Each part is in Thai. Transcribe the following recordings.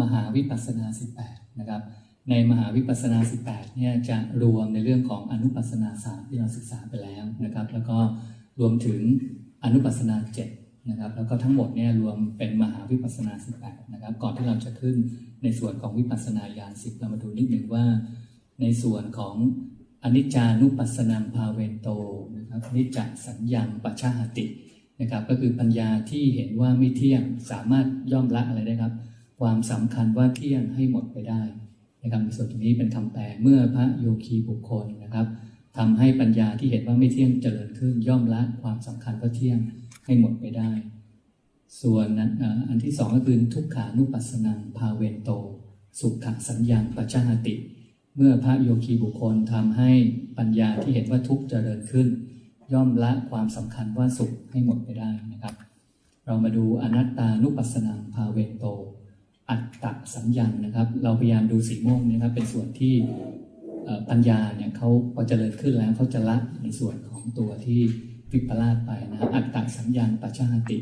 มหาวิปัสสนา 18 นะครับ ในมหาวิปัสสนา 18 เนี่ยจะรวมในเรื่องของอนุปัสสนา3ที่เราศึกษาไปแล้วนะครับ แล้วก็รวมถึงอนุปัสสนา 7 นะครับ แล้วก็ทั้งหมดเนี่ยรวมเป็นมหาวิปัสสนา 18 นะครับ ก่อนที่เราจะขึ้นในส่วนของวิปัสสนาญาณ10 เรามาดูนิดหนึ่งว่า ในส่วนของอนิจจานุปัสสนังภาเวนโตนะครับอนิจจสัญญังปัจฉาหตินะครับ ก็คือปัญญาที่เห็นว่าไม่เที่ยงสามารถย่อมละอะไรได้ครับ ความสำคัญว่าเที่ยงให้หมดไปได้นะครับในส่วนตรงนี้เป็นคำแปลเมื่อพระโยคีบุคคลนะครับทำให้ปัญญาที่เห็นว่าไม่เที่ยงเจริญขึ้นย่อมละความสำคัญว่าเที่ยงให้หมดไปได้ ส่วนนั้นอันที่สองก็คือทุกขานุปัสสนังภาเวนโต สุขสัญญังปัจจหติ เมื่อพระโยคีบุคคลทำให้ปัญญาที่เห็นว่าทุกข์เจริญขึ้น ย่อมละความสำคัญว่าสุขให้หมดไปได้นะครับ เรามาดูอนัตตานุปัสสนังภาเวนโต อัตตะสัญญังนะครับ เราพยายามดูสีม่วงนะครับ เป็นส่วนที่ปัญญาเนี่ยเขาพอเจริญขึ้นแล้วเขาจะละในส่วนของตัวที่วิปลาสไปนะครับอัตตะสัญญังปัจจหติ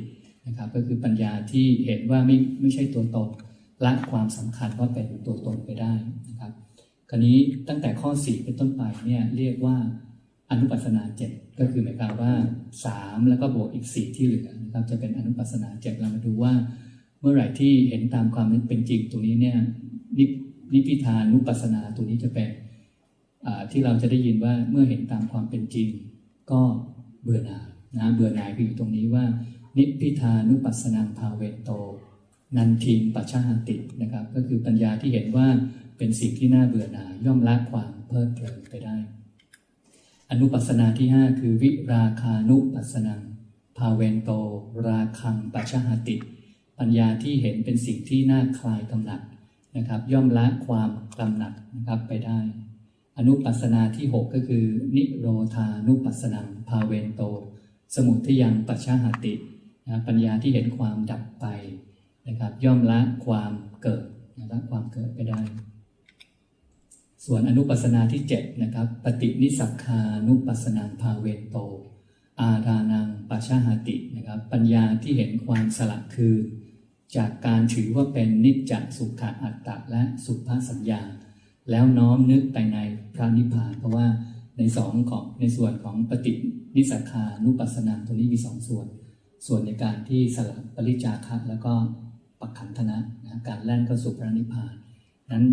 นะครับ ก็คือปัญญาที่เห็นว่าไม่ไม่ใช่ตัวตนละความสำคัญว่าเป็นตัวตนไปได้นะครับคราวนี้ตั้งแต่ข้อ 4 เป็นต้นไปเนี่ยเรียกว่าอนุปัสนาเจ็ดก็คือหมายความว่า 3 แล้วก็บวกอีก 4 ที่เหลือนะครับจะเป็นอนุปัสสนาเจ็ดเรามาดูว่า เมื่อไหร่ที่เห็นตามความเป็นจริงตรงนี้เนี่ยนินิพพิทานุปัสสนาตัวนี้จะเป็นที่เราจะได้ยินว่าเมื่อเห็นตามความเป็นจริง ก็เบื่อหน่ายนะเบื่อหน่ายคืออยู่ตรงนี้ว่า นิพพิทานุปัสสนังภาเวโต นันทิงปัจฉาตินะครับ ก็คือปัญญาที่เห็นว่าเป็นสิ่งที่น่าเบื่อหน่ายย่อมละความเพลิดเพลินไปได้ อนุปัสสนาที่ 5 คือวิราคานุปัสสนังภาเวนโต ราคังปัจฉาติ ปัญญาที่เห็นเป็นสิ่งที่น่าคลายกำหนัดนะครับ ย่อมละความกำหนัดนะครับไปได้ อนุปัสนาที่ 6 ก็คือ นิโรธานุปัสนังภาเวนโต สมุทยังปัจฉาตินะปัญญาที่เห็นความดับไปนะครับ ย่อมละความเกิดนะละความเกิดไปได้ ส่วนอนุปัสนาที่7นะครับปฏินิสักคานุปัสนังภาเวนโต อารานังปัจฉาตินะครับ ปัญญาที่เห็นความสละคือ จากการถือว่าเป็นนิจจสุขอัตตะและสุภาสัญญา แล้วน้อมนึกไปในพระนิพพาน เพราะว่าในสองของในส่วนของปฏินิสัคานุปัสสนาตัวนี้มีสองส่วน ส่วนในการที่สละปริจาคะแล้วก็ปักขันธนะนะการแล่นเข้าสู่พระนิพพานนั้น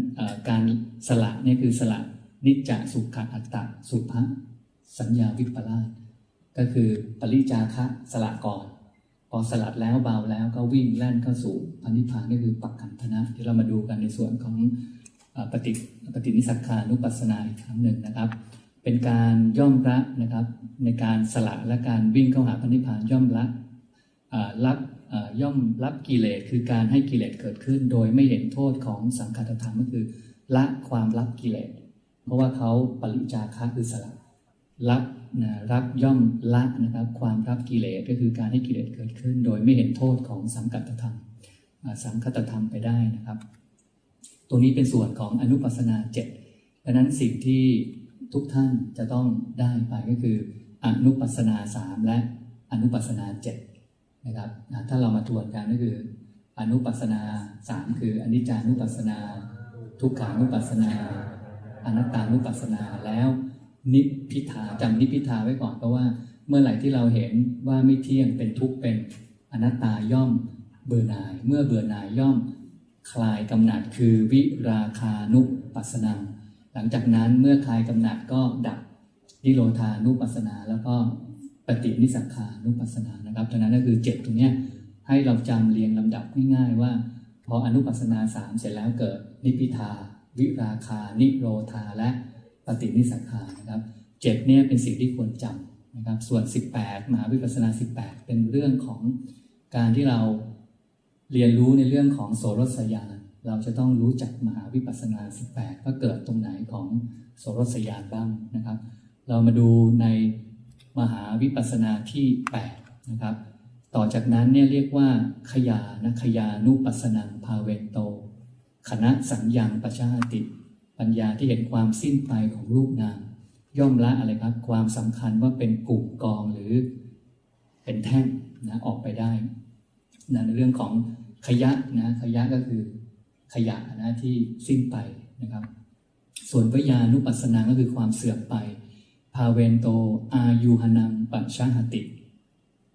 การสละนี่คือสละนิจจสุขอัตตะสุภะสัญญาวิปลาสก็คือปริจาคะสละก่อน พอสลัดแล้วเบาแล้วก็วิ่งแล่นเข้าสู่พระนิพานนี่คือปักขันธนะที่เรามาดูกันในส่วนของปฏิปฏินิสักขานุปัสสนาอีกครั้งหนึ่งนะครับ เป็นการย่อมละนะครับ ในการสละและการวิ่งเข้าหาพระนิพานย่อมละรับย่อมรับกิเลสคือการให้กิเลสเกิดขึ้น โดยไม่เห็นโทษของสังคตธรรมก็คือ ละความรับกิเลสเพราะว่าเขาปริจาคะคือสละรับ นะรับย่อมละนะครับ ความรับกิเลสก็คือการให้กิเลสเกิดขึ้น โดยไม่เห็นโทษของสังกัตธรรมสังคตธรรมไปได้นะครับ ตรงนี้เป็นส่วนของอนุปัสนาเจ็ดดังนั้นสิ่งที่ทุกท่านจะต้องได้ไปก็คืออนุปัสนาสามและอนุปัสนาเจ็ดนะครับถ้าเรามาทวนกันก็คือ อนุปัสนาสามคืออนิจจานุปัสนา ทุกขานุปัสนา อนัตตานุปัสนาแล้ว นิพพิทาจำนิพพิทาไว้ก่อนเพราะว่า เมื่อไหร่ที่เราเห็นว่าไม่เที่ยงเป็นทุกข์เป็นอนัตตาย่อมเบื่อหน่าย เมื่อเบื่อหน่ายย่อม คลายกำหนัดคือวิราคานุปัสสนังหลังจากนั้นเมื่อคลายกำหนัดก็ดับนิโรธานุปัสสนา แล้วก็ปฏินิสักขานุปัสสนานะครับฉะนั้นก็คือเจ็ดตรงเนี้ยให้เราจำเรียงลำดับง่ายๆว่า พออนุปัสสนาสามเสร็จแล้วเกิดนิพพิทา วิราคา นิโรธาและ ปฏินิสักขานะครับเจ็ดเนี่ยเป็นสิ่งที่ควรจำนะครับส่วน 18มหาวิปัสสนา 18 เป็นเรื่องของการที่เราเรียนรู้ในเรื่องของโสรสยานเราจะต้องรู้จักมหาวิปัสสนา 18 ว่าเกิดตรงไหนของโสรสยานบ้างนะครับ เรามาดูในมหาวิปัสสนาที่8นะครับต่อจากนั้นเนี่ยเรียกว่าขยานะขยานุปัสสนังภาเวนโตคณะสัญญังปัจจาติ ปัญญาที่เห็นความสิ้นไปของรูปนาม ย่อมละอะไรครับ ความสำคัญว่าเป็นกลุ่มกองหรือเป็นแท่งนะออกไปได้นะในเรื่องของขยะนะขยะก็คือขยะนะที่สิ้นไปนะครับ ส่วนวิญานุปัสสนาก็คือความเสื่อมไปพาเวนโต อายุหนังปัจฉหติ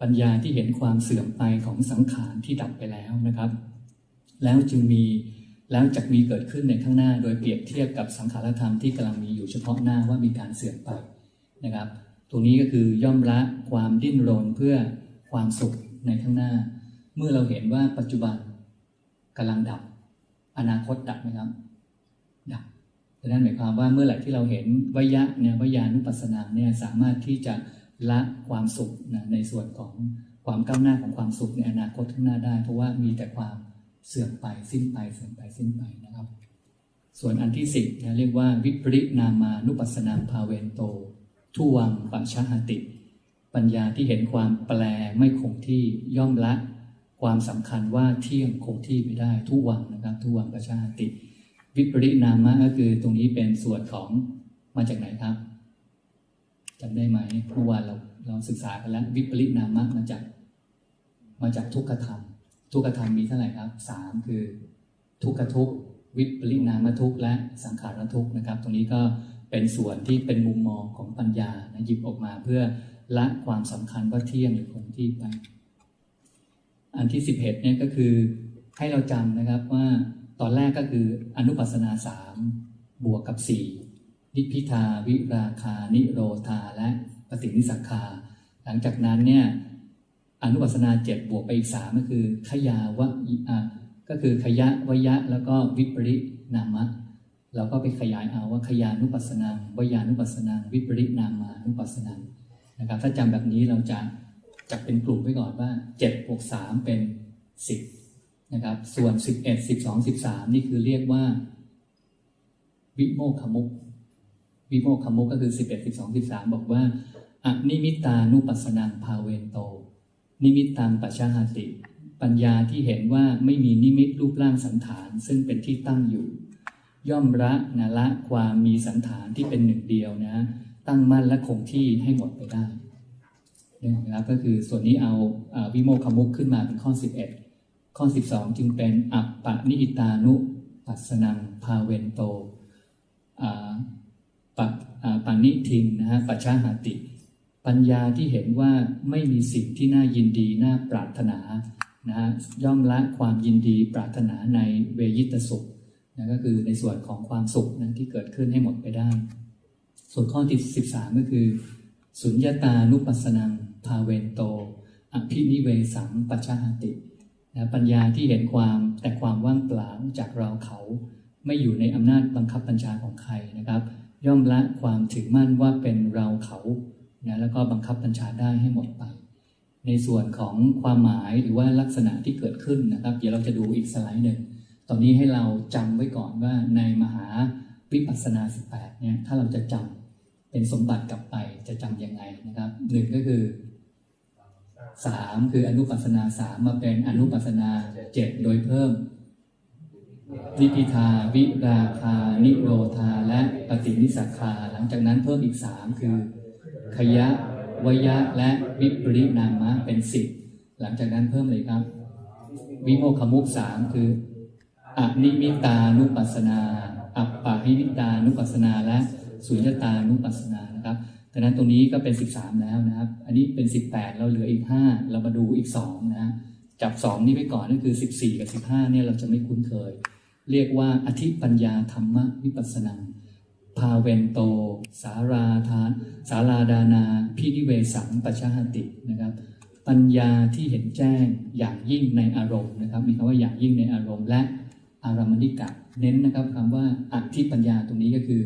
ปัญญาที่เห็นความเสื่อมไปของสังขารที่ดับไปแล้วนะครับ แล้วจึงมี แล้วจะมีเกิดขึ้นในข้างหน้า โดยเปรียบเทียบกับสังขารธรรมที่กำลังมีอยู่เฉพาะหน้าว่ามีการเสื่อมไปนะครับ ตรงนี้ก็คือย่อมละความดิ้นรนเพื่อความสุขในข้างหน้า เมื่อเราเห็นว่าปัจจุบันกำลังดับ อนาคตดับไหมครับ ดับดังนั้นหมายความว่าเมื่อไหร่ที่เราเห็นวิยะเนี่ยวยานุปัสสนาเนี่ยสามารถที่จะละความสุขนะในส่วนของความก้าวหน้าของความสุขในอนาคตข้างหน้าได้ เพราะว่ามีแต่ความ เสื่อมไปสิ้นไปเสื่อมไปสิ้นไปนะครับ ส่วนอันที่สิบนะเรียกว่าวิปรินามานุปัสนาภาเวนโตทุวังปัญชหติ ปัญญาที่เห็นความแปลไม่คงที่ย่อมละ ความสำคัญว่าเที่ยงคงที่ไม่ได้ทุวังนะครับทุวังปัญชหติ วิปริณามะก็คือตรงนี้เป็นส่วนของมาจากไหนครับจำได้ไหมเมื่อวานเราเราศึกษากันแล้ววิปริณามะมาจากมาจากทุกขธรรม ทุกขธรรมมีเท่าไหร่ครับสามคือทุกขทุกวิปริณามทุกและสังขารทุกนะครับ ตรงนี้ก็เป็นส่วนที่เป็นมุมมองของปัญญานะหยิบออกมาเพื่อละความสำคัญว่าเที่ยงหรือคงที่ไป อันที่สิบเอ็ดเนี่ยก็คือให้เราจำนะครับว่าตอนแรกก็คืออนุปัสนาสามบวกกับสี่นิพพิทาวิราคา นิโรธาและปฏินิสักคา หลังจากนั้นเนี่ย อนุปัสนาเจ็ดบวกไปอีกสามก็คือขยาวะอะก็คือขยะวยะแล้วก็วิปริณามะเราก็ไปขยายเอาว่าขยานุปัสนาวยานุปัสนาวิปรินามานุปัสนานะครับ ถ้าจำแบบนี้เราจะจับเป็นกลุ่มไว้ก่อนว่า7บวก3เป็น 10นะครับ ส่วน 11 12 13 นี่คือเรียกว่า วิโมกขมุกวิโมกขมุกก็คือ 11 12 13 บอกว่าอนิมิตานุปัสสนังภาเวนโต นิมิตตังปัจฉหติ ปัญญาที่เห็นว่าไม่มีนิมิตรูปร่างสันฐาน ซึ่งเป็นที่ตั้งอยู่ ย่อมละนะละความมีสันฐานที่เป็นหนึ่งเดียวนะ ตั้งมั่นและคงที่ให้หมดไปได้นะครับก็คือส่วนนี้เอาวิโมกขมุกขึ้นมาเป็นข้อ 11 ข้อ 12 จึงเป็นอัปปะนิหิตานุปัสสนังภาเวนโตอ่าปะอ่าปานิทิงนะฮะปัจฉาหาติ ปัญญาที่เห็นว่าไม่มีสิ่งที่น่ายินดีน่าปรารถนานะฮะย่อมละความยินดีปรารถนาในเวยิตสุขนะก็คือในส่วนของความสุขนะที่เกิดขึ้นให้หมดไปได้ ส่วนข้อที่13 ก็คือ สุญญาตานุปัสสนังภาเวนโตอภินิเวสังปัจฉหตินะปัญญาที่เห็นความแต่ความว่างเปล่าจากเราเขาไม่อยู่ในอำนาจบังคับบัญชาของใครนะครับ ย่อมละความถือมั่นว่าเป็นเราเขา นะแล้วก็บังคับบัญชาได้ให้หมดไป ในส่วนของความหมายหรือว่าลักษณะที่เกิดขึ้นนะครับ เดี๋ยวเราจะดูอีกสไลด์หนึ่งตอนนี้ให้เราจำไว้ก่อนว่าในมหาวิปัสสนา 18 เนี่ยถ้าเราจะจำเป็นสมบัติกลับไปจะจำยังไงนะครับหนึ่งก็คือสามคืออนุปัสนาสามมาเป็นอนุปัสนาเจ็ดโดยเพิ่มนิพิทาวิราคา นิโรธา และปฏินิสักคาหลังจากนั้นเพิ่มอีกสามคือ ขยะวยะและวิปริณามะเป็นสิบหลังจากนั้นเพิ่มเลยครับ วิโมกขมุกสามคืออนิมิตานุปัสนา อัปปะหิมิตานุปัสนาและสุญญตานุปัสนานะครับดังนั้นตรงนี้ก็เป็น 13 แล้วนะครับ อันนี้เป็น 18 เราเหลืออีก 5 เรามาดูอีก 2 นะจับ 2 นี้ไว้ก่อนนั่นคือ 14 กับ 15 เนี่ยเราจะไม่คุ้นเคย เรียกว่าอธิปัญญาธรรมวิปัสสนา พาเวนโต สาราทานสาราดานาพินิเวสังปัจฉหตินะครับปัญญาที่เห็นแจ้งอย่างยิ่งในอารมณ์นะครับมีคำว่าอย่างยิ่งในอารมณ์ และอารมณิกะเน้นนะครับคำว่าอัธิปัญญาตรงนี้ก็คือ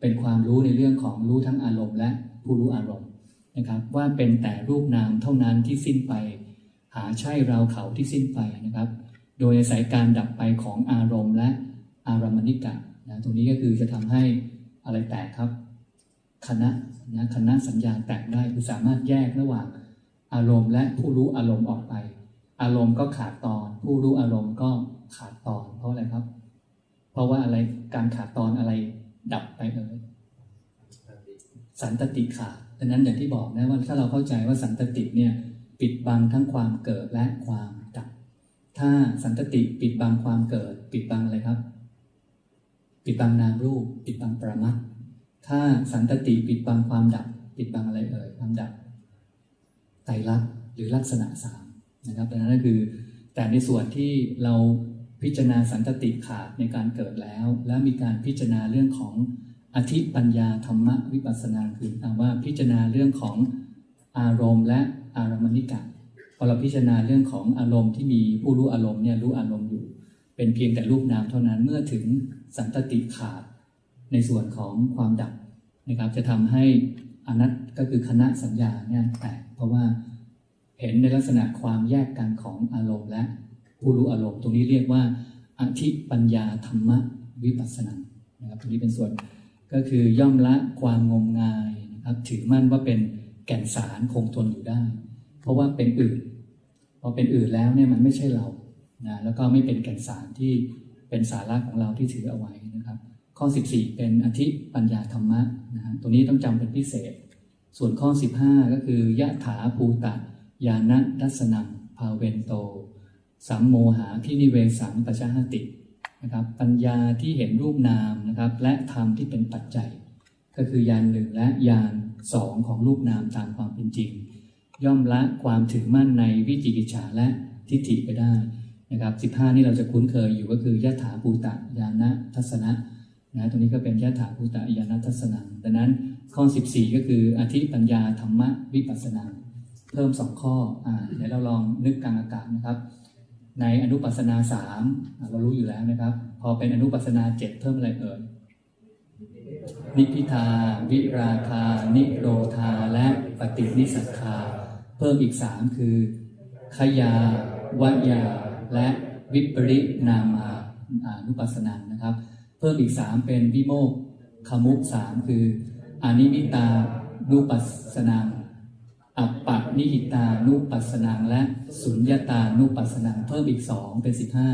เป็นความรู้ในเรื่องของรู้ทั้งอารมณ์ และผู้รู้อารมณ์นะครับ ว่าเป็นแต่รูปนามเท่านั้นที่สิ้นไป หาใช่เราเขาที่สิ้นไปนะครับ โดยอาศัยการดับไปของอารมณ์ และอารมณิกะนะตรงนี้ก็คือจะทำให้ อะไรแตกครับ คณะนะคณะสัญญาณแตกได้คือสามารถแยกระหว่าง อารมณ์และผู้รู้อารมณ์ออกไป อารมณ์ก็ขาดตอน ผู้รู้อารมณ์ก็ขาดตอน เพราะอะไรครับ เพราะว่าอะไรการขาดตอนอะไรดับไปเอ่ยสันตติขาดดังนั้นอย่างที่บอกนะว่าถ้าเราเข้าใจว่าสันตติเนี่ยปิดบังทั้งความเกิดและความดับ ถ้าสันตติปิดบังความเกิด ปิดบังอะไรครับ ปิดบังนามรูป ปิดบังประมัตถ้าสันตติปิดบังความดับ ปิดบังอะไรเอ่ยความดับไตรลักษณ์หรือลักษณะสามนะครับดังนั้นก็คือแต่ในส่วนที่เราพิจารณาสันตติขาดในการเกิดแล้ว แล้วมีการพิจารณาเรื่องของอธิปัญญาธรรมวิปัสสนาคือคำว่าพิจารณาเรื่องของอารมณ์และอารมณิกะพอเราพิจารณาเรื่องของอารมณ์ที่มีผู้รู้อารมณ์เนี่ยรู้อารมณ์อยู่ เป็นเพียงแต่รูปนามเท่านั้นเมื่อถึง สันตติขาด ในส่วนของความดับนะครับ จะทำให้อนัตก็คือคณะสัญญาเนี่ยแตกเพราะว่าเห็นในลักษณะความแยกกันของอารมณ์และผู้รู้อารมณ์ ตรงนี้เรียกว่าอธิปัญญาธรรมวิปัสสนานะครับตรงนี้เป็นส่วนก็คือย่อมละความงมงายนะครับถือมั่นว่าเป็นแก่นสารคงทนอยู่ได้ เพราะว่าเป็นอื่น พอเป็นอื่นแล้วเนี่ยมันไม่ใช่เรานะแล้วก็ไม่เป็นแก่นสารที่ เป็นสาระของเราที่ถือเอาไว้นะครับ ข้อ 14 เป็นอธิปัญญาธรรมะนะฮะตรงนี้ต้องจำเป็นพิเศษ ส่วนข้อ 15 ก็คือยะถาภูตะยานะดัสนังภาเวนโต สัมโมหาพินิเวสังปชาหตินะครับปัญญาที่เห็นรูปนามนะครับและธรรมที่เป็นปัจจัย ก็คือยานหนึ่งและยานสองของรูปนามตามความเป็นจริง ย่อมละความถือมั่นในวิจิกิจฉาและทิฏฐิไปได้ นะครับ15นี่เราจะคุ้นเคยอยู่ก็คือยะถาภูตะยานะทัศนะนะตรงนี้ก็เป็นยะถาภูตะยานะทัศนังดังนั้นข้อ 14 ก็คืออธิปัญญาธรรมวิปัสสนาเพิ่มสองข้ออ่าเดี๋ยวเราลองนึกกลางอากาศนะครับ ในอนุปัสนาสามเรารู้อยู่แล้วนะครับ พอเป็นอนุปัสนาเจ็ดเพิ่มอะไรเอ่ยนิพิทา วิราคา นิโรธาและปฏินิสักคาเพิ่มอีกสามคือขยาวยา และวิปรินามานุปัสสนานะครับ เพิ่มอีกสามเป็นวิโมกขมุสามคืออนิมิตานุปัสสนาอัปปะนิหิตานุปัสสนังและสุญญตานุปัสสนังเพิ่มอีกสองเป็นสิบห้า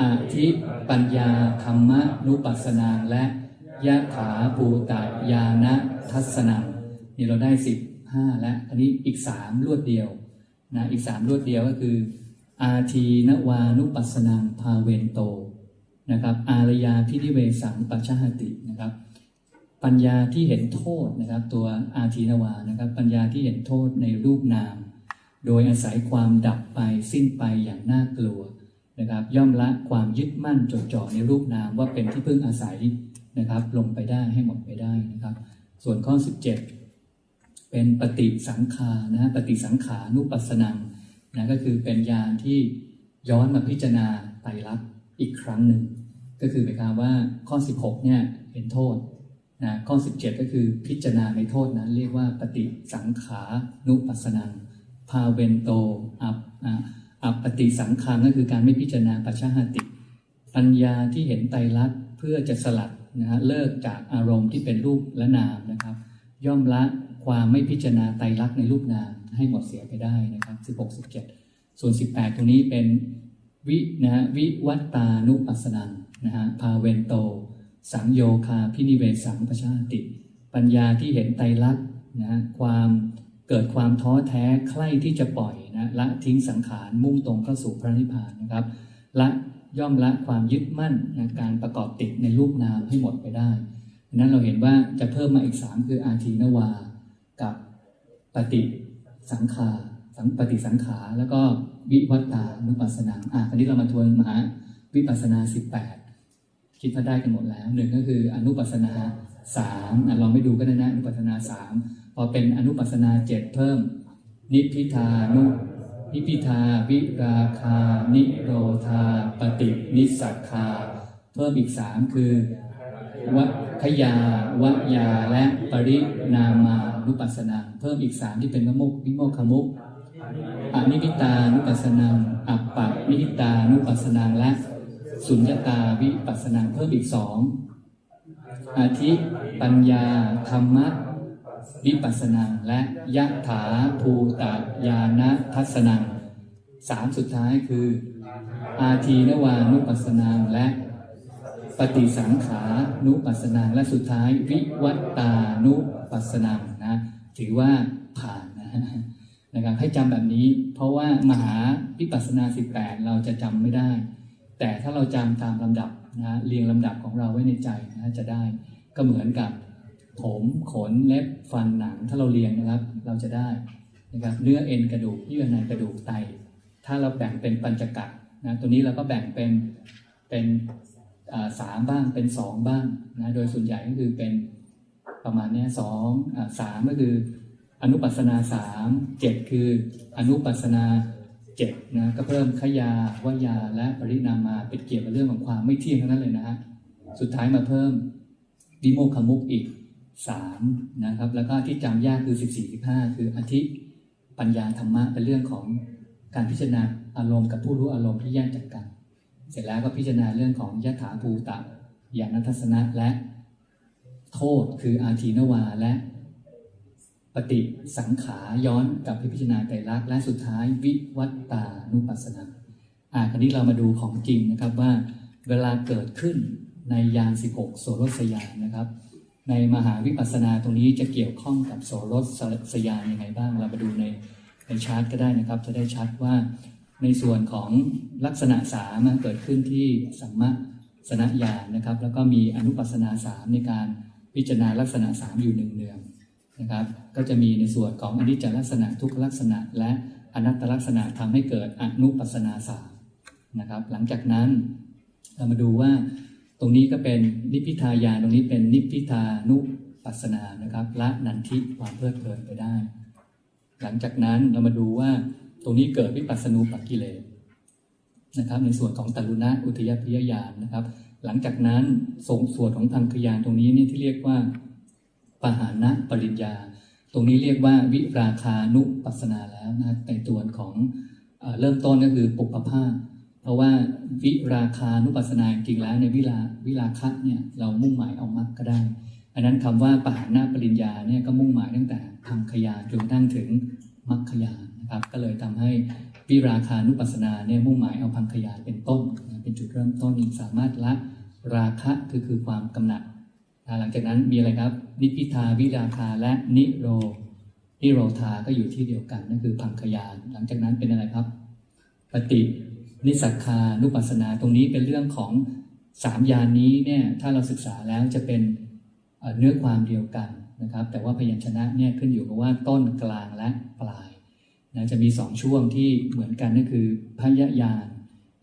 อาทิปัญญาธรรมนุปัสสนังและยะถาภูตายานะทัสนังนี่เราได้สิบห้าแล้วอันนี้อีกสามรวดเดียวนะอีกสามรวดเดียวก็คือ อาทีนวานุปัสนังพาเวนโตนะครับอารยาพินิเวสังปัชหตินะครับ ปัญญาที่เห็นโทษนะครับ ตัวอาทีนวานะครับ ปัญญาที่เห็นโทษในรูปนาม โดยอาศัยความดับไปสิ้นไปอย่างน่ากลัวนะครับ ย่อมละความยึดมั่นจดจ่อในรูปนามว่าเป็นที่พึ่งอาศัยนะครับ ลงไปได้ให้หมดไปได้นะครับ ส่วนข้อ 17 เป็นปฏิสังขานะฮะปฏิสังขานุปัสสนัง นะก็คือเป็นญาณที่ย้อนมาพิจารณาไตรลักษณ์อีกครั้งหนึ่ง ก็คือหมายความว่าข้อ 16เนี่ยเห็นโทษนะข้อ 17 ก็คือพิจารณาในโทษนั้น เรียกว่าปฏิสังขานุปัสสนังพาเวนโตอัปอะอัปปฏิสังขารก็คือการไม่พิจารณาปัจฉหติ ปัญญาที่เห็นไตรลักษณ์เพื่อจะสลัดนะฮะเลิกจากอารมณ์ที่เป็นรูปและนามนะครับ ย่อมละความไม่พิจารณาไตรลักษณ์ในรูปนาม ให้หมดเสียไปได้นะครับ 16 17 ส่วน 18 ตรงนี้เป็นวินะฮะวิวัตตานุปัสสนังนะฮะพาเวนโต สังโยคาพินิเวสังปชาติ ปัญญาที่เห็นไตรลักษณ์นะความเกิดความท้อแท้ใคร่ที่จะปล่อยนะละทิ้งสังขารมุ่งตรงเข้าสู่พระนิพพานนะครับละย่อมละความยึดมั่นนะการประกอบติดในรูปนามให้หมดไปได้นั้นเราเห็นว่าจะเพิ่มมาอีก 3 คืออาทีนวา กับปฏิ สังขาสังปฏิสังขารแล้วก็วิวัตานุปัสสนาอะคราวนี้เรามาทวนมหาวิปัสสนา 18 คิดว่าได้กันหมดแล้วหนึ่งก็คืออนุปัสสนาสามลองไปดูก็ได้นะอนุปัสสนาสามพอเป็นอนุปัสสนาเจ็ดเพิ่ม นิพพิทานุนิพพิทาวิราคา นิโรธา ปฏินิสสักคา เพิ่มอีกสามคือ วัคยาวยาและปรินามานุปัสสนาเพิ่มอีกสามที่เป็นมโมกวิโมกขมุกอนิพิตานุปัสสนังอัปปะนิพิตานุปัสสนังและสุญญตาวิปัสสนังเพิ่มอีกสองอาทิปัญญาธรรมะวิปัสสนังและยะถาภูตายานะทัสสนังสามสุดท้ายคือ อาทีนวานุปัสสนังและ ปฏิสังขานุปัสสนังและสุดท้ายวิวัตตานุปัสสนังนะถือว่าผ่านนะนะครับให้จำแบบนี้เพราะว่ามหาวิปัสสนา 18 เราจะจำไม่ได้ แต่ถ้าเราจำตามลำดับนะเรียงลำดับของเราไว้ในใจนะจะได้ก็เหมือนกับผมขนเล็บฟันหนังถ้าเราเรียงนะครับเราจะได้นะครับเนื้อเอ็นกระดูกเยื่อในกระดูกไต ถ้าเราแบ่งเป็นปัญจกะนะตัวนี้เราก็แบ่งเป็นเป็น สามบ้างเป็นสองบ้างนะโดยส่วนใหญ่ก็คือเป็นประมาณเนี้ยสองอ่าสามก็คือ อนุปัสนาสามเจ็ดคืออนุปัสนาเจ็ดนะก็เพิ่มขยาวยาและปรินามาเป็นเกี่ยวกับเรื่องของความไม่เที่ยงเทั้งนั้นเลยนะฮะสุดท้ายมาเพิ่มวิโมกขมุกอีกสามนะครับ แล้วก็ที่จำยากคือสิบสี่สิบห้าคืออธิปัญญาธรรมะเป็นเรื่องของการพิจารณาอารมณ์กับผู้รู้อารมณ์ที่แยกจากกัน เสร็จแล้วก็พิจารณาเรื่องของยถาภูตะญาณทัศนะและโทษคืออาทีนวาและปฏิสังขารย้อนกลับไปพิจารณาไตรลักษณ์และสุดท้ายวิวัตตานุปัสสนาอ่าคราวนี้เรามาดูของจริงนะครับว่าเวลาเกิดขึ้นในยาน 16 โสรสยานนะครับ ในมหาวิปัสสนาตรงนี้จะเกี่ยวข้องกับโสรสสยานยังไงบ้าง เรามาดูในในชาร์ตก็ได้นะครับ จะได้ชัดว่า ในส่วนของลักษณะสามเกิดขึ้นที่สัมมาสนญาณนะครับ แล้วก็มีอนุปัสนาสามในการพิจารณาลักษณะสามอยู่หนึ่งเนืองนะครับ ก็จะมีในส่วนของอนิจจลักษณะทุกขลักษณะ และอนัตตลักษณะทำให้เกิดอนุปัสนาสามนะครับ หลังจากนั้นเรามาดูว่าตรงนี้ก็เป็นนิพพิทายานตรงนี้เป็นนิพพิทานุปัสสนานะครับละนันทิความเพลิดเพลินไปได้ หลังจากนั้นเรามาดูว่า ตรงนี้เกิดวิปัสสนูปกิเลสนะครับ ในส่วนของตรุณะอุทยพิยญาณนะครับ หลังจากนั้นส่งส่วนของพังคยานตรงนี้นี่ที่เรียกว่าปหานะปริญญา ตรงนี้เรียกว่าวิราคานุปัสสนาแล้วนะในตัวของเริ่มต้นก็คือปุปภาเพราะว่าวิราคานุปัสสนาจริงแล้วในวิลาวิราคะเนี่ยเรามุ่งหมายเอามรรคก็ได้อันนั้นคำว่าปหานาปริญญาเนี่ยก็มุ่งหมายตั้งแต่ทำขยานจนกระทั่งถึงมรรคยาน นะครับ ก็เลยทำให้วิราคานุปัสสนาเนี่ยมุ่งหมายเอาพังขยานเป็นต้นนะเป็นจุดเริ่มต้นสามารถละราคะคือคือความกำหนัดนะหลังจากนั้นมีอะไรครับ นิพิทาวิราคาและนิโรนิโรธาก็อยู่ที่เดียวกันนั่นคือพังขยานหลังจากนั้นเป็นอะไรครับ ปฏินิสักคานุปัสสนาตรงนี้เป็นเรื่องของสามยานนี้เนี่ยถ้าเราศึกษาแล้วจะเป็นเนื้อความเดียวกันนะครับ แต่ว่าพยัญชนะเนี่ยขึ้นอยู่กับว่าต้นกลางและปลาย นะจะมีสองช่วงที่เหมือนกันนั่นคือพยญาณ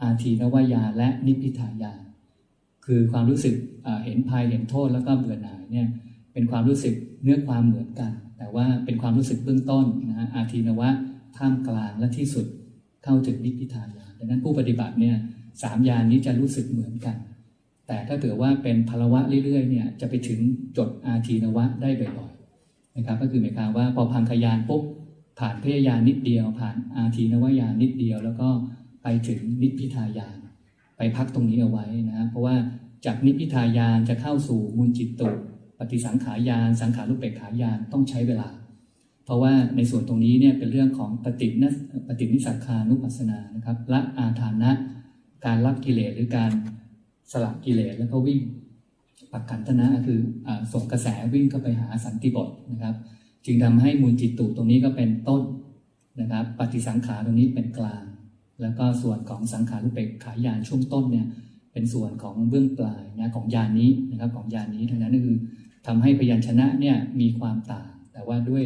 อาทีนวายาและนิพพิทายาคือความรู้สึกเห็นภัยเห็นโทษแล้วก็เบื่อหน่ายเนี่ยเป็นความรู้สึกเนื้อความเหมือนกัน แต่ว่าเป็นความรู้สึกเบื้องต้นนะฮะอาทีนวะท่ามกลางและที่สุดเข้าถึงนิพพิทายาดังนั้นผู้ปฏิบัติเนี่ยสามยานนี้จะรู้สึกเหมือนกัน แต่ถ้าเกิดว่าเป็นพลวะเรื่อยๆเนี่ยจะไปถึงจดอาทีนวะได้บ่อยๆนะครับก็คือหมายความว่าพอพังคยานปุ๊บ ผ่านพยายานิดเดียว ผ่านอาทีนวายานิดเดียว แล้วก็ไปถึงนิพพิทายาน ไปพักตรงนี้เอาไว้นะเพราะว่าจากนิพพิทายานจะเข้าสู่มูลจิตตุปฏิสังขารยานสังขารุปเปกขายานต้องใช้เวลา เพราะว่าในส่วนตรงนี้เนี่ยเป็นเรื่องของปฏินปฏินิสักคานุปัสสนานะครับละอาทานะ การรับกิเลสหรือการสลับกิเลสแล้วก็วิ่งปักขันธนะคืออส่งกระแสวิ่งเข้าไปหาสันติบทนะครับ จึงทำให้มูลจิตตุตรงนี้ก็เป็นต้นนะครับ ปฏิสังขารตรงนี้เป็นกลาง แล้วก็ส่วนของสังขารุปเปกขายานช่วงต้นเนี่ยเป็นส่วนของเบื้องปลายนะของยานนี้นะครับของยานนี้ทั้งนั้นก็คือทำให้พยัญชนะเนี่ยมีความต่าง แต่ว่าด้วย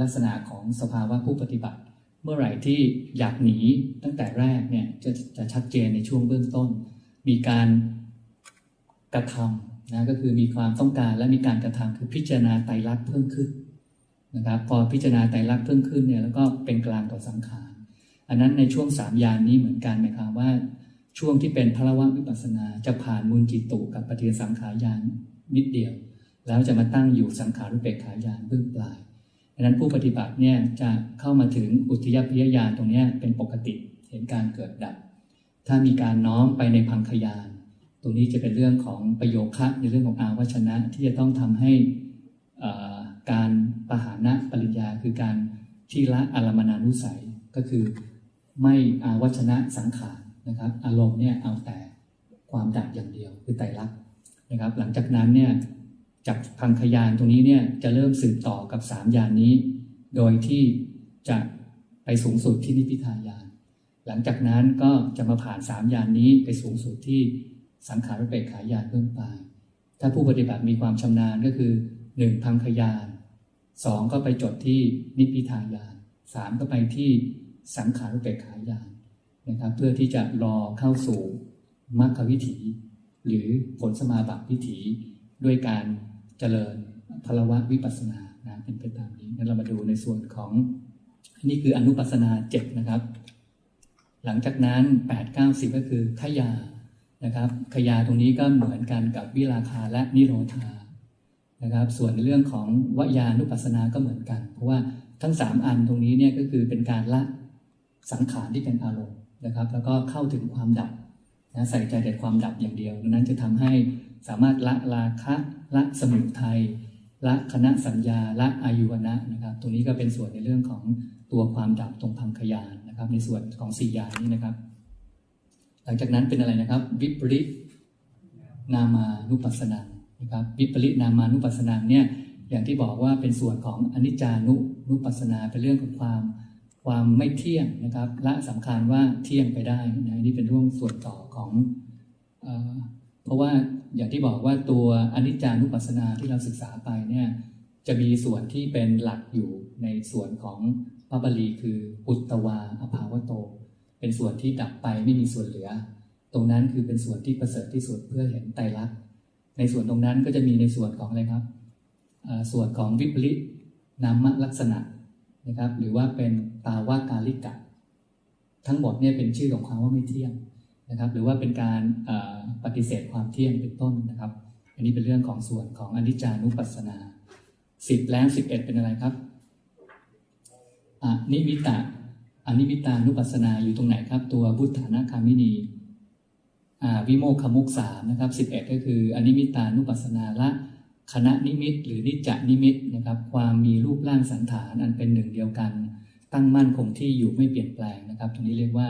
ลักษณะของสภาวะผู้ปฏิบัติ เมื่อไหร่ที่อยากหนีตั้งแต่แรกเนี่ยจะจะชัดเจนในช่วงเบื้องต้น มีการกระทำนะก็คือมีความต้องการและมีการกระทำคือพิจารณาไตรลักษณ์เพิ่มขึ้น นะครับ พอพิจารณาไตรลักษณ์เพิ่มขึ้นเนี่ยแล้วก็เป็นกลางต่อสังขารอันนั้นในช่วงสามยานนี้เหมือนกันหมายความว่า ช่วงที่เป็นพระวะวิปัสสนาจะผ่านมูลจิตตุกับปฏิสังขารยานนิดเดียว แล้วจะมาตั้งอยู่สังขารุเปกขายานเบื้องปลายดังนั้นผู้ปฏิบัติเนี่ยจะเข้ามาถึงอุทยพยญาณตรงนี้เป็นปกติเห็นการเกิดดับ ถ้ามีการน้อมไปในพังคยานตรงนี้จะเป็นเรื่องของประโยคะในเรื่องของอาวชนะที่จะต้องทำให้อ่อ การปหานะปริญญาคือการที่ละอารมณานุสัยก็คือไม่อาวชนะสังขารนะครับ อารมณ์เนี่ยเอาแต่ความดับอย่างเดียวคือไตรลักษณ์นะครับ หลังจากนั้นเนี่ยจากพังคยานตรงนี้เนี่ยจะเริ่มสืบต่อกับสามยานนี้ โดยที่จะไปสูงสุดที่นิพพิทายาน หลังจากนั้นก็จะมาผ่านสามยานนี้ไปสูงสุดที่สังขารเปกขายานเพิ่มไป ถ้าผู้ปฏิบัติมีความชำนาญก็คือหนึ่งพังคยาน สองก็ไปจดที่นิพพิทายานสามก็ไปที่สังขารวิเปกขายานนะครับ เพื่อที่จะรอเข้าสู่มรรควิถี หรือผลสมาบัติวิถีด้วยการเจริญพลวัตวิปัสสนานะเป็นไปตามนี้งั้นเรามาดูในส่วนของนี่คืออนุปัสนาเจ็ดนะครับ หลังจากนั้น8 9 10ก็คือขยานะครับ ขยาตรงนี้ก็เหมือนกันกับวิราคาและนิโรธา นะครับ ส่วนในเรื่องของวยานุปัสสนาก็เหมือนกัน เพราะว่าทั้ง 3 อันตรงนี้เนี่ยก็คือเป็นการละสังขารที่เป็นอารมณ์นะครับ แล้วก็เข้าถึงความดับนะใส่ใจแต่ความดับอย่างเดียวดังนั้นจะทำให้สามารถละราคะละสมุทัยละคณะสัญญาละอายุวนะนะครับ ตรงนี้ก็เป็นส่วนในเรื่องของตัวความดับตรงพังคยานนะครับ ในส่วนของสี่อย่างนี้นะครับ หลังจากนั้นเป็นอะไรนะครับ วิปริตนามานุปัสสนา นะครับวิปริตนามานุปัสสนาเนี่ยอย่างที่บอกว่าเป็นส่วนของอนิจจานุนุปัสสนาเป็นเรื่องของความความไม่เที่ยงนะครับละสำคัญว่าเที่ยงไปได้นะนี่เป็นเรื่องส่วนต่อของเออเพราะว่าอย่างที่บอกว่าตัวอนิจจานุปัสสนาที่เราศึกษาไปเนี่ยจะมีส่วนที่เป็นหลักอยู่ในส่วนของพระบาลีคืออุตตวาอภาวโต เป็นส่วนที่ดับไปไม่มีส่วนเหลือ ตรงนั้นคือเป็นส่วนที่ประเสริฐที่สุดเพื่อเห็นไตรลักษณ์ ในส่วนตรงนั้นก็จะมีในส่วนของอะไรครับ ส่วนของวิปริตนามลักษณะนะครับ หรือว่าเป็นตาวากาลิกะ ทั้งหมดเนี่ยเป็นชื่อของความว่าไม่เที่ยงนะครับ หรือว่าเป็นการปฏิเสธความเที่ยงเป็นต้นนะครับ อันนี้เป็นเรื่องของส่วนของอนิจจานุปัสสนาสิบแล้วสิบเอ็ดเป็นอะไรครับอนิมิตะอนิมิตานุปัสสนาอยู่ตรงไหนครับ ตัวบุตฐานาคามินี วิโมกขมุกสามนะครับสิบเอ็ดก็คืออนิมิตานุปัสสนาละคณะนิมิตหรือนิจจนิมิตนะครับความมีรูปร่างสันฐานอันเป็นหนึ่งเดียวกัน ตั้งมั่นคงที่อยู่ไม่เปลี่ยนแปลงนะครับตรงนี้เรียกว่า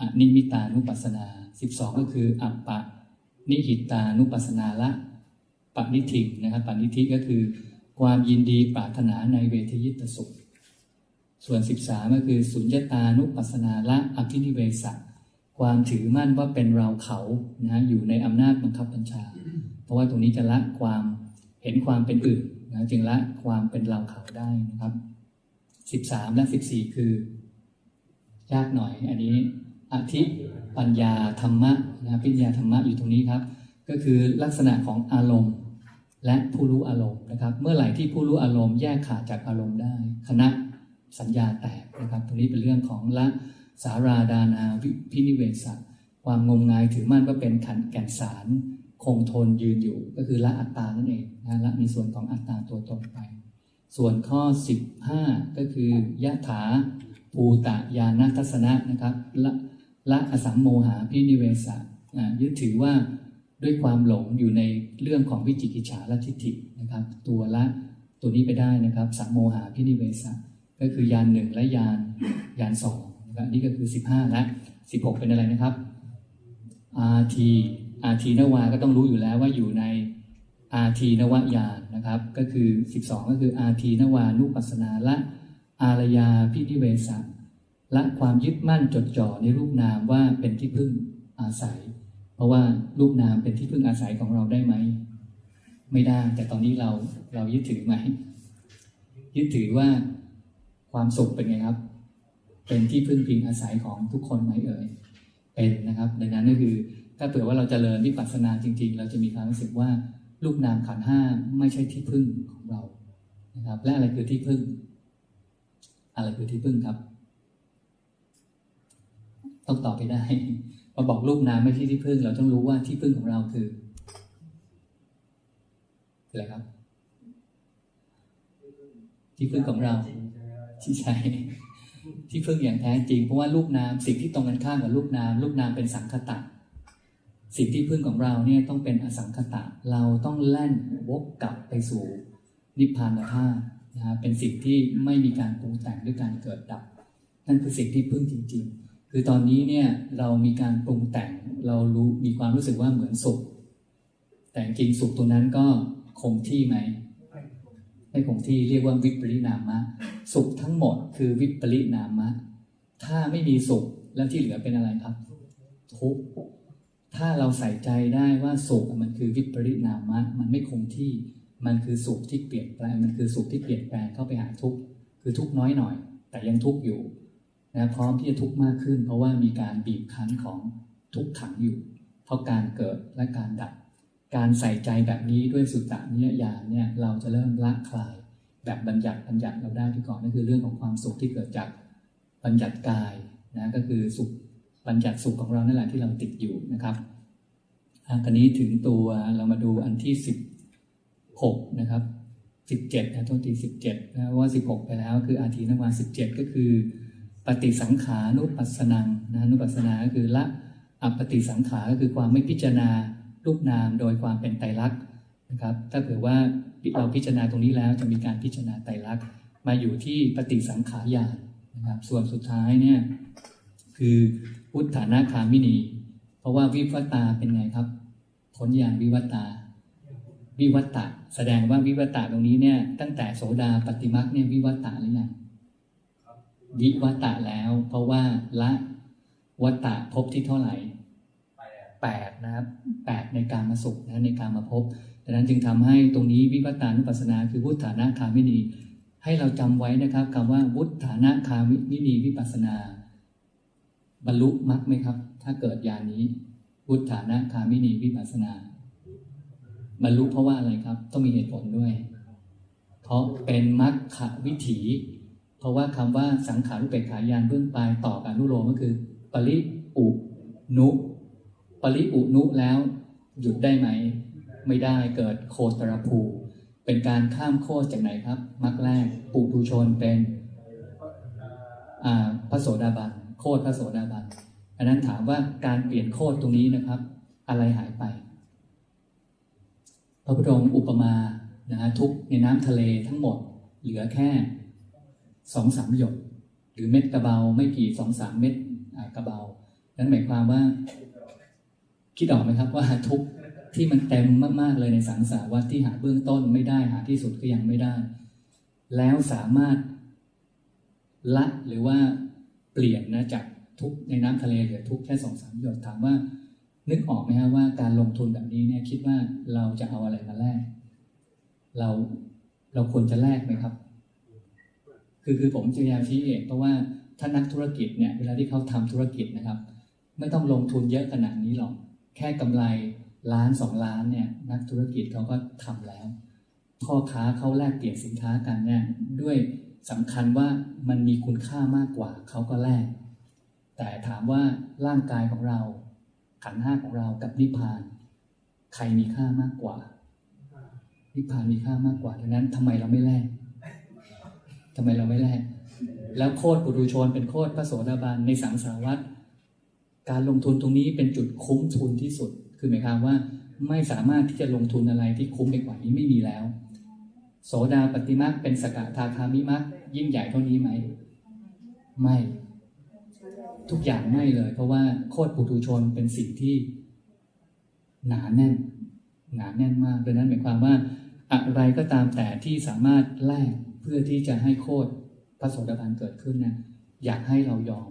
อนิมิตานุปัสสนาสิบสองก็คืออัปปะนิหิตานุปัสสนาละปณิทินะครับปณิทิก็คือความยินดีปรารถนาในเวทยิตสุข ส่วน 13 ก็คือสุญญตานุปัสสนาละอภินิเวสะ ความถือมั่นว่าเป็นเราเขานะอยู่ในอำนาจบังคับบัญชา เพราะว่าตรงนี้จะละความเห็นความเป็นอื่นนะจึงละความเป็นเราเขาได้นะครับ 13 และ 14 คือ ยากหน่อย อันนี้อธิปัญญาธรรมะนะปัญญาธรรมะอยู่ตรงนี้ครับ ก็คือลักษณะของอารมณ์ และผู้รู้อารมณ์นะครับ เมื่อไหร่ที่ผู้รู้อารมณ์แยกขาดจากอารมณ์ได้ คณะสัญญาแตกนะครับ ตรงนี้เป็นเรื่องของละ สาราดานาวิพินิเวศะความงมงายถือมั่นว่าเป็นขันแก่นสาร คงทนยืนอยู่ ก็คือละอัตตานั่นเองนะละในส่วนของอัตตาตัวตนไป ส่วนข้อ 15 ก็คือยะถาภูตะยานัทัศนะนะครับละละอสัมโมหาพินิเวสะอ่ายึดถือว่าด้วยความหลงอยู่ในเรื่องของวิจิกิจฉาและทิฏฐินะครับ ตัวละตัวนี้ไปได้นะครับสัมโมหาพินิเวสะก็คือยานหนึ่งและยานยานสอง นะครับอันนี่ก็คือ 15และ16 เป็นอะไรนะครับ RT RT นวาก็ต้องรู้อยู่แล้วว่าอยู่ใน RT นวายานนะครับ ก็คือ 12 ก็คือ RT นวานุปัสนาละอารยาพินิเวสะละความยึดมั่นจดจ่อในรูปนามว่าเป็นที่พึ่งอาศัย เพราะว่ารูปนามเป็นที่พึ่งอาศัยของเราได้ไหม ไม่ได้ แต่ตอนนี้เราเรายึดถือไหมยึดถือว่าความสุขเป็นไงครับ เป็นที่พึ่งพิงอาศัยของทุกคนไหมเอ่ยเป็นนะครับ ดังนั้นก็คือถ้าเผื่อว่าเราจเจริญวิปัสสนาจริง ๆ เราจะมีความรู้สึกว่ารูปนามขันธ์ห้าไม่ใช่ที่พึ่งของเรานะครับ และอะไรคือที่พึ่ง อะไรคือที่พึ่งครับ ต้องตอบไปได้พอบอกรูปนามไม่ใช่ที่พึ่ง เราต้องรู้ว่าที่พึ่งของเราคือคืออะไรครับ ที่พึ่งของเราที่ใช่ ที่พึ่งอย่างแท้จริง เพราะว่ารูปนามสิ่งที่ตรงกันข้ามกับรูปนามรูปนามเป็นสังคตะ สิ่งที่พึ่งของเราเนี่ยต้องเป็นอสังคตะ เราต้องแล่นวกกลับไปสู่นิพพานธาตุนะเป็นสิ่งที่ไม่มีการปรุงแต่งด้วยการเกิดดับ นั่นคือสิ่งที่พึ่งจริง ๆ คือตอนนี้เนี่ยเรามีการปรุงแต่งเรารู้มีความรู้สึกว่าเหมือนสุข แต่จริงสุขตัวนั้นก็คงที่ไหม ไม่ให้คงที่เรียกว่าวิปริณามะ สุขทั้งหมดคือวิปริณามะ ถ้าไม่มีสุขแล้วที่เหลือเป็นอะไรครับ ทุกข์ถ้าเราใส่ใจได้ว่าสุขมันคือวิปริณามะ มันไม่คงที่มันคือสุขที่เปลี่ยนแปลงมันคือสุขที่เปลี่ยนแปลงเข้าไปหาทุกข์คือทุกข์น้อยหน่อย แต่ยังทุกข์อยู่นะพร้อมที่จะทุกข์มากขึ้น เพราะว่ามีการบีบคั้นของทุกขังอยู่ เพราะการเกิดและการดับ การใส่ใจแบบนี้ด้วยสุตตะนิยญาณเนี่ยเราจะเริ่มละคลายแบบบัญญัติบัญญัติเราได้ที่ก่อนนั่นคือเรื่องของความสุขที่เกิดจากบัญญัติกายนะก็คือสุขบัญญัติสุขของเรานั่นแหละที่เราติดอยู่นะครับอันนี้ถึงตัวเรามาดูอันที่สิบหกนะครับสิบเจ็ดนะต้นทีสิบเจ็ดนะว่าสิบหกไปแล้วคืออาทีนวาสิบเจ็ดก็คือ ปฏิสังขานุปัสสนังนะนุปัสสนาก็คือละอัปฏิสังขาก็คือความไม่พิจารณา รูปนามโดยความเป็นไตรลักษณ์นะครับ ถ้าเผื่อว่าเราพิจารณาตรงนี้แล้วจะมีการพิจารณาไตรลักษณ์มาอยู่ที่ปฏิสังขารญาณนะครับ ส่วนสุดท้ายเนี่ยคือพุทธานาคามินี เพราะว่าวิวัตตาเป็นไงครับผลอย่างวิวัตตาวิวัตตะแสดงว่าวิวัตตะตรงนี้เนี่ยตั้งแต่โสดาปฏิมักเนี่ยวิวัตตะหรือยังวิวัตตะแล้ว เพราะว่าละวัตตะภพที่เท่าไหร่ แปดนะครับแปดในการมาสุขนะในการมาพบดังนั้นจึงทำให้ตรงนี้วิวัตตานุปัสสนาคือวุฒานะคามินีให้เราจำไว้นะครับคำว่าวุฒานะคามินีวิปัสสนา บรรลุมรรคไหมครับ ถ้าเกิดญาณนี้วุฒานะคามินีวิปัสสนา บรรลุเพราะว่าอะไรครับ ต้องมีเหตุผลด้วย เพราะเป็นมรรควิถี เพราะว่าคำว่าสังขารุเปกขายานเบื้องปลายต่อกับนุโลมก็คือ ปริอุนุ ปริอุนุแล้วหยุดได้ไหม ไม่ได้เกิดโคตรภู เป็นการข้ามโคตรจากไหนครับมรรคแรกปุถุชนเป็นอ่าพระโสดาบันโคตรพระโสดาบันอันนั้นถามว่าการเปลี่ยนโคตรตรงนี้นะครับ อะไรหายไป พระพุทธองค์อุปมานะฮะทุกในน้ำทะเลทั้งหมดเหลือแค่สองสามหยดหรือเม็ดกระเบาไม่กี่สองสามเม็ดกระเบานั้นหมายความว่า คิดออกไหมครับว่าทุกที่มันเต็มมากๆเลยในสังสารวัฏที่หาเบื้องต้นไม่ได้หาที่สุดก็ยังไม่ได้ แล้วสามารถละหรือว่าเปลี่ยนนะจากทุกในน้ำทะเลเหลือทุกแค่สองสามหยดถามว่า นึกออกไหมครัว่าการลงทุนแบบนี้เนี่ยคิดว่าเราจะเอาอะไรมาแลกเราเราควรจะแลกไหมครับ คือคือผมจะยามชี้เองเพราะว่าถ้านักธุรกิจเนี่ยเวลาที่เขาทำธุรกิจนะครับ ไม่ต้องลงทุนเยอะขนาดนี้หรอก แค่กำไรล้านสองล้านเนี่ยนักธุรกิจเขาก็ทำแล้วพ่อค้าเขาแลกเปลี่ยนสินค้ากันเนี่ยด้วยสำคัญว่ามันมีคุณค่ามากกว่าเขาก็แลกแต่ถามว่าร่างกายของเราขันห้าของเรากับนิพพาน ใครมีค่ามากกว่า นิพพานมีค่ามากกว่าดังนั้นทำไมเราไม่แลกทำไมเราไม่แลกแล้วโคตรปุถุชนเป็นโคตรพระโสดาบันในสังสารวัฏ การลงทุนตรงนี้เป็นจุดคุ้มทุนที่สุด คือหมายความว่าไม่สามารถที่จะลงทุนอะไรที่คุ้มไปกว่านี้ไม่มีแล้ว โสดาปฏิมาเป็นสกทาคามิมักยิ่งใหญ่เท่านี้ไหม ไม่ ทุกอย่างไม่เลย เพราะว่าโคตรปุถุชนเป็นสิ่งที่ หนาแน่น หนาแน่นมากดังนั้นหมายความว่า อะไรก็ตามแต่ที่สามารถแลกเพื่อที่จะให้โคตรพระโสดาบันเกิดขึ้นนะอยากให้เรายอม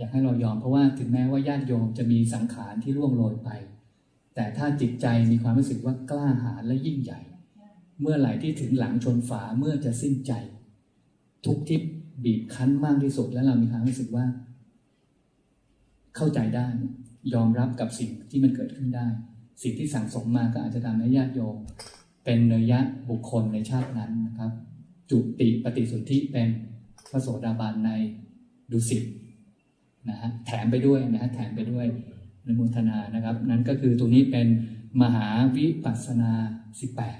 อยากให้เรายอมเพราะว่าถึงแม้ว่าญาติโยมจะมีสังขารที่ร่วงโรยไป แต่ถ้าจิตใจมีความรู้สึกว่ากล้าหาญและยิ่งใหญ่ เมื่อไหร่ที่ถึงหลังชนฝาเมื่อจะสิ้นใจ ทุกทิพบีบคั้นมากที่สุดแล้วเรามีความรู้สึกว่า เข้าใจได้ ยอมรับกับสิ่งที่มันเกิดขึ้นได้ สิ่งที่สั่งสมมาก็อาจจะทำให้ญาติโยมเป็นเนยยะบุคคลในชาตินั้นนะครับ จุติปฏิสนธิเป็นพระโสดาบันในดุสิต นะฮะแถมไปด้วยนะฮะแถมไปด้วยอนุโมทนานะครับ นั้นก็คือตรงนี้เป็นมหาวิปัสสนา 18